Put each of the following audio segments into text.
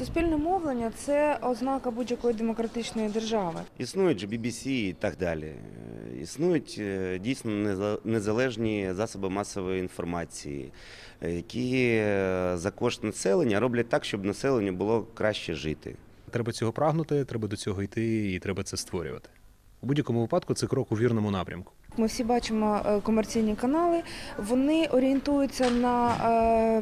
Суспільне мовлення це ознака будь-якої демократичної держави. Існують BBC і так далі. Е, Існують е, дійсно неза- незалежні засоби масової інформації, е, які за кошт населення роблять так, щоб населенню було краще жити. Треба цього прагнути, треба до цього йти і треба це створювати. У будь-якому випадку це крок у вірному напрямку. Ми всі бачимо е, комерційні канали. Вони орієнтуються на, е,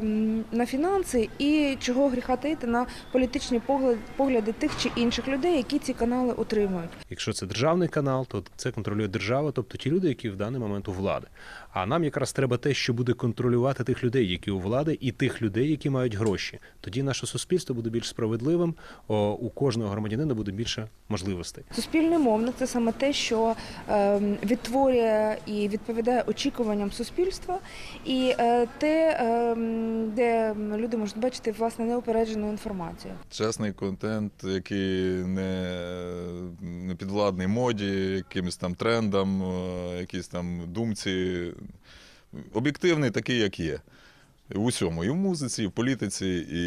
на фінанси і чого гріха таїти на політичні погляди, погляди тих чи інших людей, які ці канали утримують. Якщо це державний канал, то це контролює держава, тобто ті люди, які в даний момент у влади. А нам якраз треба те, що буде контролювати тих людей, які у влади, і тих людей, які мають гроші. Тоді наше суспільство буде більш справедливим, у кожного громадянина буде більше можливостей. Суспільний мовник це саме те, що е, відтворює і відповідає очікуванням суспільства, і е, те, е, де люди можуть бачити власне неупереджену інформацію. чесний контент, який не, не підвладний моді, якимось там трендам, е, якісь там думці. Об'єктивний такий, як є. В усьому. І в музиці, і в політиці, і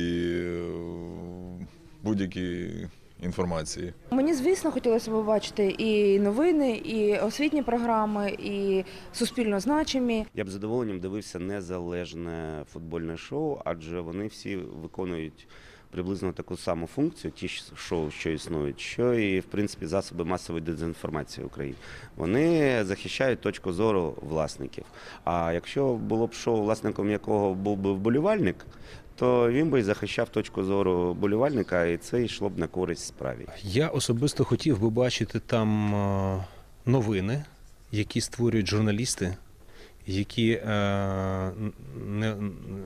в будь-якій інформації. Мені, звісно, хотілося б бачити і новини, і освітні програми, і суспільно значимі. Я б задоволенням дивився незалежне футбольне шоу, адже вони всі виконують приблизно таку саму функцію, ті шоу, що існують, що і в принципі засоби масової дезінформації в Україні. Вони захищають точку зору власників. А якщо було б шоу, власником якого був би вболівальник, то він би захищав точку зору вболівальника, і це йшло б на користь справі. Я особисто хотів би бачити там е, новини, які створюють журналісти, які, е, не,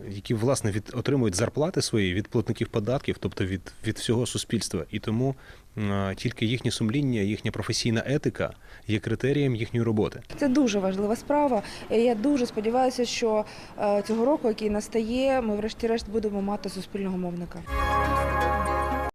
які власне від, отримують зарплати свої від платників податків, тобто від, від всього суспільства. І тому е, тільки їхнє сумління, їхня професійна етика є критерієм їхньої роботи. Це дуже важлива справа. Я дуже сподіваюся, що е, цього року, який настає, ми врешті-решт будемо мати суспільного мовника.